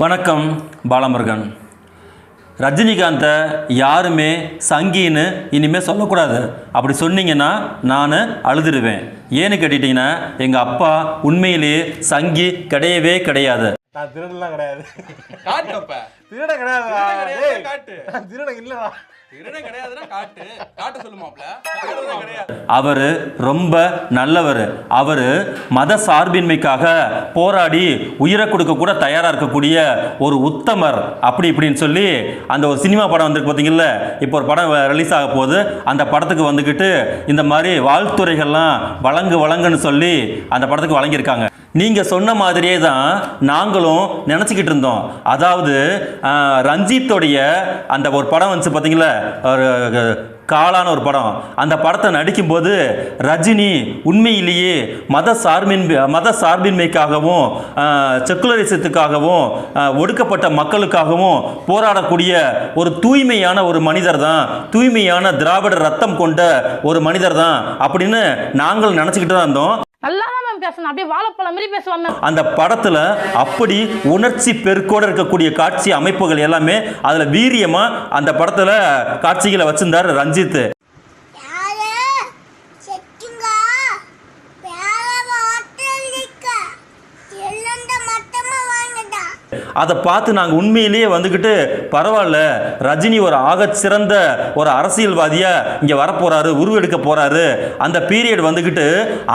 வணக்கம் பாலமுருகன். ரஜினிகாந்தை யாருமே சங்கின்னு இனிமேல் சொல்லக்கூடாது. அப்படி சொன்னீங்கன்னா நான் அழுதுடுவேன். ஏன்னு கேட்டிட்டிங்கன்னா எங்கள் அப்பா உண்மையிலேயே சங்கி கிடையவே கிடையாது. நான் திருடலாம் கிடையாது. காட்டு. அப்ப திருட கிடையாது காட்டு. திருட இல்லடா அவர் ரொம்ப நல்லவர். அவர் மத சார்பின்மைக்காக போராடி உயிரை கொடுக்க கூட தயாராக இருக்கக்கூடிய ஒரு உத்தமர். அப்படி இப்படின்னு சொல்லி அந்த ஒரு சினிமா படம் வந்திருக்கு பார்த்தீங்கல்ல இப்போ ஒரு படம் ரிலீஸ் ஆக போகுது. அந்த படத்துக்கு வந்துக்கிட்டு இந்த மாதிரி வாழ்த்துறைகள்லாம் வழங்கு வழங்குன்னு சொல்லி அந்த படத்துக்கு வழங்கியிருக்காங்க. நீங்கள் சொன்ன மாதிரியே தான் நாங்களும் நினச்சிக்கிட்டு இருந்தோம். அதாவது ரஞ்சித்தோடைய அந்த ஒரு படம் வந்துச்சு பார்த்தீங்களா ஒரு காலான ஒரு படம். அந்த படத்தை நடிக்கும்போது ரஜினி உண்மையிலேயே மத சார்பின் மத சார்பின்மைக்காகவும் செக்குலரிசத்துக்காகவும் ஒடுக்கப்பட்ட மக்களுக்காகவும் போராடக்கூடிய ஒரு தூய்மையான ஒரு மனிதர் தான் தூய்மையான திராவிட ரத்தம் கொண்ட ஒரு மனிதர் தான் அப்படின்னு நாங்கள் நினச்சிக்கிட்டு தான் இருந்தோம். நல்லா தான் மேம் பேசணும் அப்படியே வாழைப்பழம் மாதிரி பேசுவாங்க. அந்த படத்துல அப்படி உணர்ச்சி பெருக்கோட இருக்கக்கூடிய காட்சி அமைப்புகள் எல்லாமே அதுல வீரியமா அந்த படத்துல காட்சிகளை வச்சிருந்தார் ரஞ்சித் அதை பார்த்து நாங்கள் உண்மையிலேயே வந்துக்கிட்டு பரவாயில்ல ரஜினி ஒரு ஆக சிறந்த ஒரு அரசியல்வாதியாக இங்கே வரப்போகிறாரு உருவெடுக்க போகிறாரு அந்த பீரியட் வந்துக்கிட்டு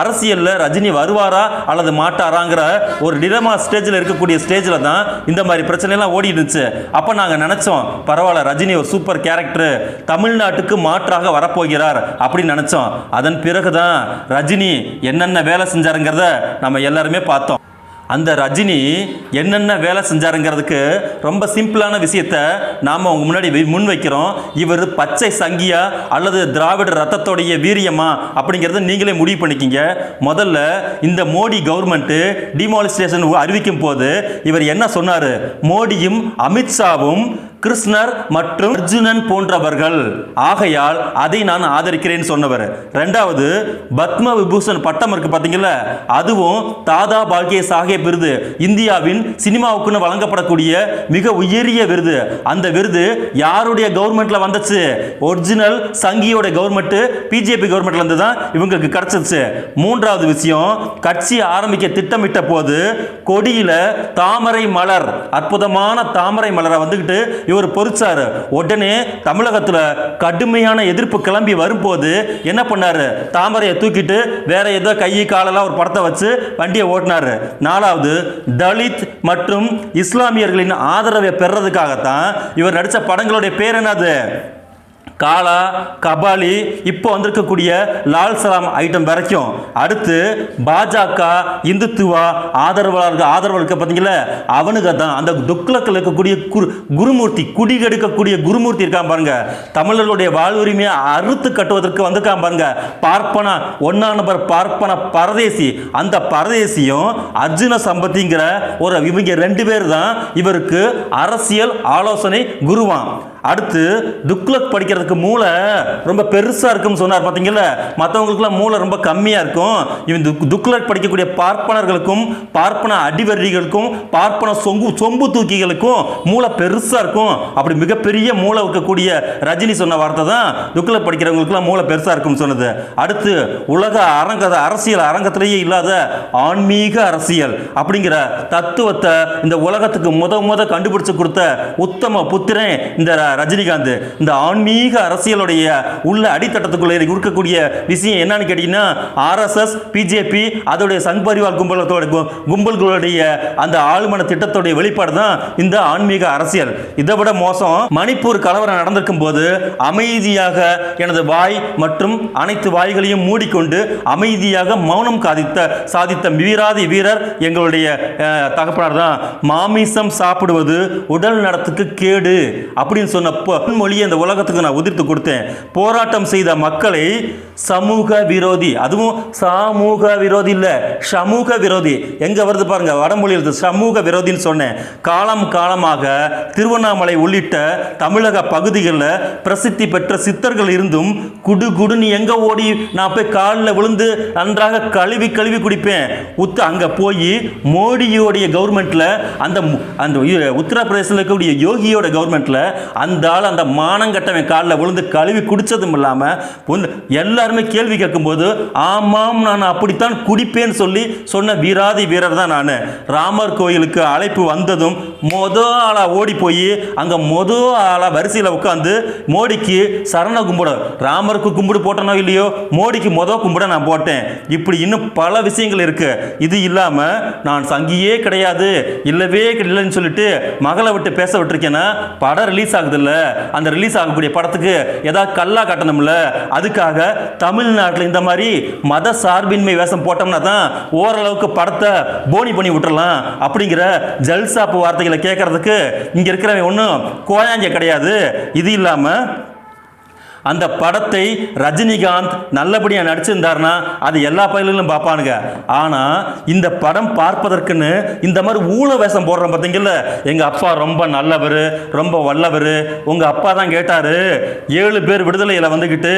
அரசியலில் ரஜினி வருவாரா அல்லது மாட்டாராங்கிற ஒரு டிலமா ஸ்டேஜில் இருக்கக்கூடிய ஸ்டேஜில் தான் இந்த மாதிரி பிரச்சனைலாம் ஓடி இருந்துச்சு. அப்போ நாங்கள் நினச்சோம் பரவாயில்ல ரஜினி ஒரு சூப்பர் கேரக்டர் தமிழ்நாட்டுக்கு மாற்றாக வரப்போகிறார் அப்படின்னு நினச்சோம். அதன் பிறகு தான் ரஜினி என்னென்ன வேலை செஞ்சாருங்கிறத நம்ம எல்லாருமே பார்த்தோம். அந்த ரஜினி என்னென்ன வேலை செஞ்சாருங்கிறதுக்கு ரொம்ப சிம்பிளான விஷயத்த நாம் அவங்க முன்னாடி முன் வைக்கிறோம். இவர் பச்சை சங்கியா அல்லது திராவிட ரத்தத்தோடைய வீரியமா அப்படிங்கிறத நீங்களே முடிவு பண்ணிக்கிங்க. முதல்ல இந்த மோடி கவர்மெண்ட்டு டிமாலிஸ்டேஷன் அறிவிக்கும் போது இவர் என்ன சொன்னார்? மோடியும் அமித்ஷாவும் கிருஷ்ணர் மற்றும் அர்ஜுனன் போன்றவர்கள். ஆகையால் அதை நான் ஆதரிக்கிறேன் சொன்னவர். ரெண்டாவது பத்ம விபூஷன் பட்டம் இருக்கு பார்த்தீங்களா அதுவும் தாதா பால்கே சாஹேப் விருது. இந்தியாவின் சினிமாவுக்குன்னு வழங்கப்படக்கூடிய மிக உயரிய விருது. அந்த விருது யாருடைய கவர்மெண்ட்ல வந்துச்சு? ஒரிஜினல் சங்கியோட கவர்மெண்ட் பிஜேபி கவர்மெண்ட்ல இருந்து தான் இவங்களுக்கு கிடைச்சிச்சு. மூன்றாவது விஷயம் கட்சி ஆரம்பிக்க திட்டமிட்ட போது கொடியில தாமரை மலர் அற்புதமான தாமரை மலரை வந்துகிட்டு இவர் பொறிச்சார். உடனே தமிழகத்தில் கடுமையான எதிர்ப்பு கிளம்பி வரும்போது என்ன பண்ணாரு? தாமரையை தூக்கிட்டு வேற ஏதோ கை காலெல்லாம் ஒரு படத்தை வச்சு வண்டியை ஓட்டினார். நாலாவது தலித் மற்றும் இஸ்லாமியர்களின் ஆதரவை பெறதுக்காகத்தான் இவர் நடித்த படங்களுடைய பேர் என்னது? காலா கபாலி இப்போ வந்திருக்கக்கூடிய லால் சலாம் ஐட்டம் வரைக்கும். அடுத்து பாஜக இந்துத்துவா ஆதரவாளர்கள் ஆதரவாளர்கள் பார்த்தீங்களா அவனுக்கு தான் அந்த துக்ளக்கில் இருக்கக்கூடிய குரு குருமூர்த்தி குடிகெடுக்கக்கூடிய குருமூர்த்தி இருக்கான் பாருங்க. தமிழர்களுடைய வாழ்வுரிமையை அறுத்து கட்டுவதற்கு வந்திருக்கான் பாருங்க. பார்ப்பன ஒன்னா நபர் பார்ப்பன பரதேசி. அந்த பரதேசியும் அர்ஜுன சம்பத்திங்கிற ஒரு இவங்க ரெண்டு பேர் தான் இவருக்கு அரசியல் ஆலோசனை குருவான். அடுத்து துக்ளக் படிக்கிறதுக்கு மூளை ரொம்ப பெருசாக இருக்கும்னு சொன்னார். பார்த்தீங்களா மற்றவங்களுக்குலாம் மூளை ரொம்ப கம்மியாக இருக்கும். இவன் துக் துக்ளக் படிக்கக்கூடிய பார்ப்பனர்களுக்கும் பார்ப்பன அடிவரிகளுக்கும் பார்ப்பன சொங்கு சொம்பு தூக்கிகளுக்கும் மூளை பெருசாக இருக்கும். அப்படி மிகப்பெரிய மூளை இருக்கக்கூடிய ரஜினி சொன்ன வார்த்தை தான் துக்ளக் படிக்கிறவங்களுக்குலாம் மூளை பெருசாக இருக்கும்னு சொன்னது. அடுத்து உலக அரங்க அரசியல் அரங்கத்திலேயே இல்லாத ஆன்மீக அரசியல் அப்படிங்கிற தத்துவத்தை இந்த உலகத்துக்கு முத முத கண்டுபிடிச்சு கொடுத்த உத்தம புத்திரன் இந்த ரஜினிகாந்த் இந்த ஆன்மீக அரசியலுடைய உள்ள அடித்தட்டத்துக்குள்ளே இருக்கக்கூடிய விஷயம் என்னன்னு கேட்டீங்கன்னா ஆர்எஸ்எஸ் பிஜேபி அதோடைய சங் பரிவார் கும்பலத்தோட கும்பல்களுடைய அந்த ஆளுமன திட்டத்துடைய வெளிப்பாடு தான் இந்த ஆன்மீக அரசியல். இதை விட மோசம் மணிப்பூர் கலவரம் நடந்திருக்கும் போது அமைதியாக எனது வாய் மற்றும் அனைத்து வாய்களையும் மூடிக்கொண்டு அமைதியாக மௌனம் காதித்த சாதித்த வீராதி வீரர் எங்களுடைய தகப்பனார் தான். மாமிசம் சாப்பிடுவது உடல் நலத்துக்கு கேடு அப்படின்னு சொன்ன பொன்மொழியை இந்த உலகத்துக்கு நான் உதிர்த்து கொடுத்தேன். போராட்டம் செய்த மக்களை சமூக விரோதி. அதுவும் சமூக விரோதி இல்ல சமூக விரோதி. எங்க வருது பாருங்க வடமொழியில் சமூக விரோதின்னு சொன்னேன். காலம் காலமாக திருவண்ணாமலை உள்ளிட்ட தமிழக பகுதிகளில் பிரசித்தி பெற்ற சித்தர்கள் இருந்தும் குடு குடுன்னு எங்க ஓடி நான் போய் காலில் விழுந்து நன்றாக கழுவி கழுவி குடிப்பேன். உத்து அங்க போய் மோடியோடைய கவர்மெண்ட்ல அந்த அந்த உத்தரப்பிரதேசத்தில் இருக்கக்கூடிய யோகியோட கவர்மெண்ட்ல அந்த ஆள் அந்த மானங்கட்டவன் காலில் விழுந்து கழுவி குடித்ததும் இல்லாமல் எல்லாருமே கேள்வி கேட்கும்போது ஆமாம் நான் அப்படித்தான் குடிப்பேன்னு சொல்லி சொன்ன வீராதி வீரர் தான் நான். ராமர் கோயிலுக்கு அழைப்பு வந்ததும் மொத ஆளாக ஓடி போய் அங்கே மொத ஆளாக வரிசையில் உட்காந்து மோடிக்கு சரண கும்பிட ராமருக்கு கும்பிடு போட்டனோ இல்லையோ? மோடிக்கு மொத கும்பிட நான் போட்டேன். இப்படி இன்னும் பல விஷயங்கள் இருக்குது இது இல்லாமல் நான் சங்கியே கிடையாது இல்லவே இல்லைன்னு சொல்லிட்டு மகளை விட்டு பேச விட்டுருக்கேன்னா படம் ரிலீஸ் ஆகுது இல்ல அந்த ரிலீஸ் ஆகக்கூடிய படத்துக்கு ஏதாவது கல்லா கட்டணும்ல? அதுக்காக தமிழ்நாட்டில் இந்த மாதிரி மத சார்பின்மை வேஷம் போட்டோம்னா தான் ஓரளவுக்கு படத்தை போனி பண்ணி விட்டுறலாம் அப்படிங்கிற ஜல்சாப்பு வார்த்தைகளை கேட்கறதுக்கு இங்க இருக்கிறவன் ஒன்றும் கோயாங்க கிடையாது. இது இல்லாமல் அந்த படத்தை ரஜினிகாந்த் நல்லபடியாக நடிச்சிருந்தாருன்னா அது எல்லா பயிலும் பார்ப்பானுங்க. ஆனால் இந்த படம் பார்ப்பதற்குன்னு இந்த மாதிரி ஊழ வேஷம் போடுறோம் பார்த்தீங்கல்ல எங்கள் அப்பா ரொம்ப நல்லவர் ரொம்ப வல்லவர். உங்கள் அப்பா தான் கேட்டார் ஏழு பேர் விடுதலையில் வந்துக்கிட்டு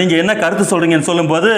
நீங்கள் என்ன கருத்து சொல்கிறீங்கன்னு சொல்லும்போது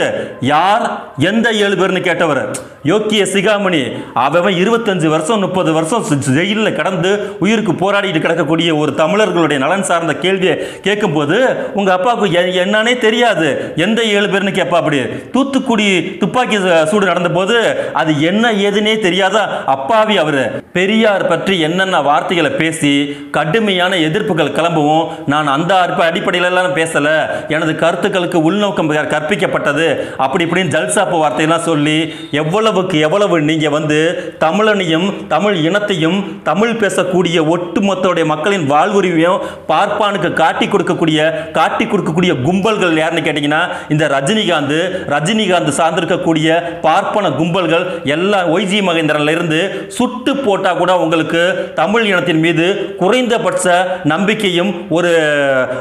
யார் எந்த ஏழு பேர்னு கேட்டவர்? யோக்கிய சிகாமணி அவன் இருபத்தஞ்சு வருஷம் முப்பது வருஷம் ஜெயிலில் கடந்து உயிருக்கு போராடிட்டு கிடக்கக்கூடிய ஒரு தமிழர்களுடைய நலன் சார்ந்த கேள்வியை கேட்கும்போது உங்க அப்பாவுக்கு எ- என்னன்னே தெரியாது. எந்த ஏழு பேர்னு கேட்பா அப்படி. தூத்துக்குடி துப்பாக்கி சூடு நடந்தபோது அது என்ன ஏதுனே தெரியாத அப்பாவி அவர். பெரியார் பற்றி என்னென்ன வார்த்தைகளை பேசி கடுமையான எதிர்ப்புகள் கிளம்பவும். நான் அந்த அற்ப அடிப்படையிலலாம் பேசலை. எனது கருத்துக்களுக்கு உள்நோக்கம் கற்பிக்கப்பட்டது. அப்படி இப்படின்னு ஜல்சாப்பு வார்த்தையெல்லாம் சொல்லி எவ்வளவுக்கு எவ்வளவு நீங்கள் வந்து தமிழனையும் தமிழ் இனத்தையும் தமிழ் பேசக்கூடிய ஒட்டுமொத்தோடைய மக்களின் வாழ்வுரிமையும் பார்ப்பானுக்கு காட்டி கொடுக்கக்கூடிய காட்டி கொடுக்கக்கூடிய கும்பல்கள் யாருன்னு கேட்டிங்கன்னா இந்த ரஜினிகாந்த் ரஜினிகாந்த் சார்ந்திருக்கக்கூடிய பார்ப்பன கும்பல்கள் எல்லா ஒய்ஜி மகேந்திரன்லேருந்து சுட்டு போட்டால் கூட உங்களுக்கு தமிழ் இனத்தின் மீது குறைந்தபட்ச நம்பிக்கையும் ஒரு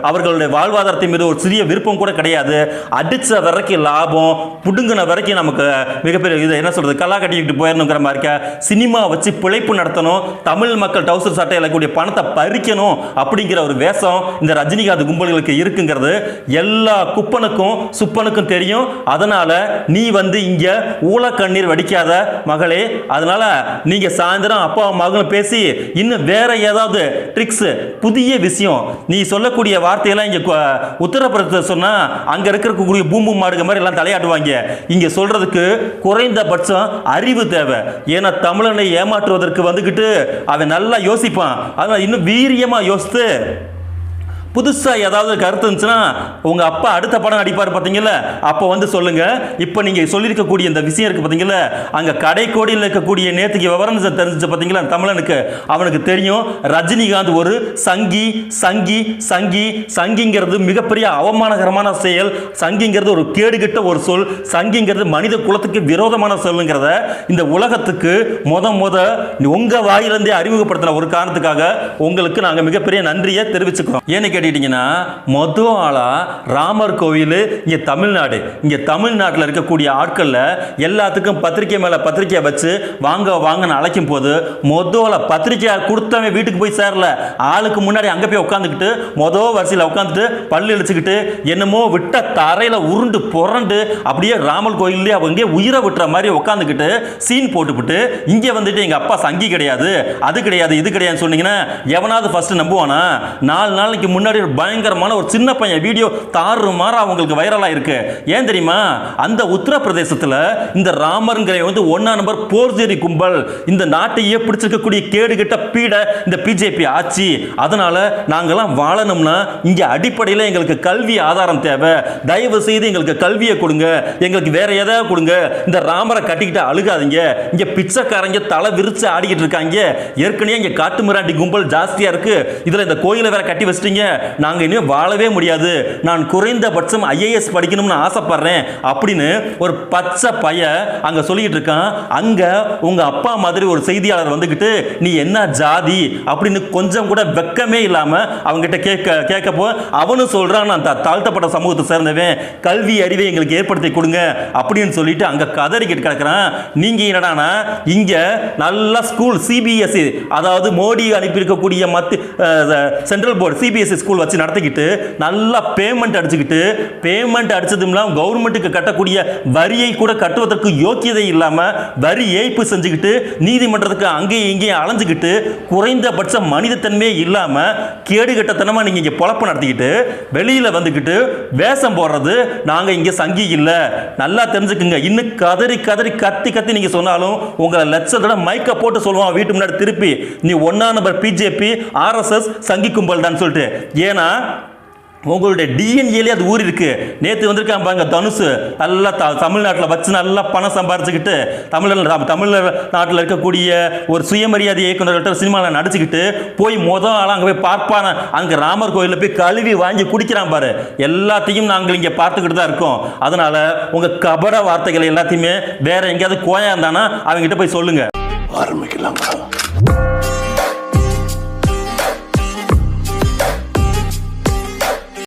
அவர்களுடைய வாழ்வாதாரத்தின் மீது ஒரு சிறிய விருப்பம் கூட கிடையாது. அடித்த வரைக்கும் லாபம் புடுங்கின வரைக்கும் நமக்கு மிகப்பெரிய இது என்ன சொல்கிறது கலா கட்டிக்கிட்டு போயிடணுங்கிற மாதிரி இருக்க? சினிமா வச்சு பிழைப்பு நடத்தணும் தமிழ் மக்கள் டவுசர் சட்டையில் கூடிய பணத்தை பறிக்கணும் அப்படிங்கிற ஒரு வேஷம் இந்த ரஜினிகாந்த் கும்பல்களுக்கு இருக்குங்கிறது எல்லா குப்பனுக்கும் சுப்பனுக்கும் தெரியும். அதனால் நீ வந்து இங்கே ஊழ கண்ணீர் வடிக்காத மகளே. அதனால நீங்கள் சாயந்தரம் அப்பா மகளும் பேசி இன்னும் வேற ஏதாவது ட்ரிக்ஸ் புதிய விஷயம். நீ சொல்லக்கூடிய வார்த்தையெல்லாம் இங்கே உத்தரப்பிரதேச சொன்னால் அங்கே இருக்கக்கூடிய பூம்பு மாடுங்க மாதிரி எல்லாம் தலையாட்டுவாங்க. இங்கே சொல்கிறதுக்கு குறைந்தபட்சம் அறிவு தேவை. ஏன்னா தமிழனை ஏமாற்றுவதற்கு வந்துக்கிட்டு அவன் நல்லா யோசிப்பான். அதனால் இன்னும் வீரியமாக யோசித்து புதுசாக ஏதாவது கருத்து இருந்துச்சுன்னா உங்கள் அப்பா அடுத்த படம் நடிப்பார் பார்த்தீங்களா அப்போ வந்து சொல்லுங்கள் இப்போ நீங்கள் சொல்லியிருக்கக்கூடிய இந்த விஷயம் இருக்குது பார்த்தீங்களா அங்கே கடைக்கோடியில் இருக்கக்கூடிய நேற்றுக்கு விவரம் தெரிஞ்சு பார்த்தீங்களா தமிழனுக்கு. அவனுக்கு தெரியும் ரஜினிகாந்த் ஒரு சங்கி சங்கி சங்கி சங்கிங்கிறது மிகப்பெரிய அவமானகரமான செயல். சங்கிங்கிறது ஒரு கேடுகிட்ட ஒரு சொல். சங்கிங்கிறது மனித குலத்துக்கு விரோதமான சொல்லுங்கிறத இந்த உலகத்துக்கு முத முத உங்கள் வாயிலிருந்தே அறிமுகப்படுத்தின ஒரு காரணத்துக்காக உங்களுக்கு நாங்கள் மிகப்பெரிய நன்றியை தெரிவிச்சுக்கிறோம். ஏன்னு கேட்டுக்கிட்டீங்கன்னா மொத ஆளா ராமர் கோவில் இங்கே தமிழ்நாடு. இங்கே தமிழ்நாட்டில் இருக்கக்கூடிய ஆட்களில் எல்லாத்துக்கும் பத்திரிக்கை மேலே பத்திரிக்கை வச்சு வாங்க வாங்கன்னு அழைக்கும் போது மொதல பத்திரிக்கை கொடுத்தவன் வீட்டுக்கு போய் சேரல. ஆளுக்கு முன்னாடி அங்கே போய் உட்காந்துக்கிட்டு மொதல் வரிசையில் உட்காந்துட்டு பல்லு இழிச்சுக்கிட்டு என்னமோ விட்ட தரையில் உருண்டு புரண்டு அப்படியே ராமர் கோயிலே அவங்க உயிரை விட்டுற மாதிரி உட்காந்துக்கிட்டு சீன் போட்டுவிட்டு இங்கே வந்துட்டு எங்கள் அப்பா சங்கி கிடையாது அது கிடையாது இது கிடையாதுன்னு சொன்னீங்கன்னா எவனாவது ஃபர்ஸ்ட் நம்புவானா? நாலு நாளைக்கு முன்னாடி ஒரு பயங்கரமான ஒரு சின்ன பையன் வீடியோ தாறு மாற அவங்களுக்கு வைரலாக இருக்கு ஏன் தெரியுமா? அந்த உத்தரப்பிரதேசத்தில் இந்த ராமருங்கிற வந்து ஒன்னா நம்பர் போர்ஜரி கும்பல் இந்த நாட்டையே பிடிச்சிருக்கக்கூடிய கேடு கிட்ட பீட இந்த பிஜேபி ஆட்சி. அதனால நாங்கெல்லாம் வாழணும்னா இங்கே அடிப்படையில் எங்களுக்கு கல்வி ஆதாரம் தேவை. தயவு செய்து எங்களுக்கு கல்வியை கொடுங்க. எங்களுக்கு வேற எதாவது கொடுங்க. இந்த ராமரை கட்டிக்கிட்டு அழுகாதீங்க. இங்கே பிச்சைக்காரங்க தலை விரிச்சு ஆடிக்கிட்டு இருக்காங்க. ஏற்கனவே இங்கே காட்டு மிராண்டி கும்பல் ஜாஸ்தியாக இருக்குது இதில் இந்த கோயிலை வேற கட்டி வச்சிட்டீங்க. நாங்க இனிமே வாழவே முடியாது. நான் குறைந்தபட்சம் ஐஏஎஸ் படிக்கணும்னு ஆசைப்படுறேன். அப்படின்னு ஒரு பச்சை பைய அங்க சொல்லிட்டு இருக்கான். அங்க உங்க அப்பா மாதிரி ஒரு செய்தியாளர் வந்துகிட்டு நீ என்ன ஜாதி? அப்படின்னு கொஞ்சம் கூட வெக்கமே இல்லாம அவங்ககிட்ட கேட்க கேட்கப்போ அவனும் சொல்றான் நான் தாழ்த்தப்பட்ட சமூகத்தை சேர்ந்தவன். கல்வி அறிவை எங்களுக்கு ஏற்படுத்தி கொடுங்க. அப்படின்னு சொல்லிட்டு அங்க கதறிக்கிட்டு கிடக்குறான். நீங்க என்னடானா இங்க நல்ல ஸ்கூல் சிபிஎஸ்சி அதாவது மோடி அனுப்பியிருக்கக்கூடிய மத்திய சென்ட்ரல் போர்டு சிபிஎஸ்சி ஸ்கூல் வச்சு நடத்திக்கிட்டு நல்லா பேமெண்ட் அடிச்சுக்கிட்டு பேமெண்ட் அடித்ததும்லாம் கவர்மெண்ட்டுக்கு கட்டக்கூடிய வரியை கூட கட்டுவதற்கு யோக்கியதை இல்லாம வரி ஏய்ப்பு செஞ்சுக்கிட்டு நீதிமன்றத்துக்கு அங்கேயும் இங்கேயும் அலைஞ்சிக்கிட்டு குறைந்தபட்ச மனிதத்தன்மையே இல்லாம கேடுகட்டத்தனமாக நீங்க இங்க பொழப்பு நடத்திக்கிட்டு வெளியில வந்துக்கிட்டு வேஷம் போடுறது நாங்க இங்க சங்கி இல்ல. நல்லா தெரிஞ்சுக்குங்க. இன்னும் கதறி கதறி கத்தி கத்தி நீங்க சொன்னாலும் உங்களை லட்சத்தோட மைக்கை போட்டு சொல்லுவான். வீட்டு முன்னாடி திருப்பி நீ ஒன்னா நம்பர் பிஜேபி ஆர்எஸ்எஸ் சங்கி கும்பல் தான் சொல்லிட்டு. ஏன்னா உங்களுடைய டிஎன்ஏலே அது ஊறி இருக்கு நேற்று வந்திருக்கான் பாருங்க தனுஷ் நல்லா த தமிழ்நாட்டில் வச்சு நல்லா பணம் சம்பாரிச்சுக்கிட்டு தமிழ் தமிழ்நாட்டில் இருக்கக்கூடிய ஒரு சுயமரியாதை இயக்குநர்கிட்ட சினிமாவில் நடிச்சுக்கிட்டு போய் மொதல் ஆளாக அங்கே போய் பார்ப்பான அங்கே ராமர் கோயிலில் போய் கழுவி வாங்கி குடிக்கிறான் பாரு. எல்லாத்தையும் நாங்கள் இங்கே பார்த்துக்கிட்டு தான் இருக்கோம். அதனால உங்கள் கபட வார்த்தைகள் எல்லாத்தையுமே வேற எங்கேயாவது கோயா இருந்தானா அவங்ககிட்ட போய் சொல்லுங்க. ஆரம்பிக்கலாமா.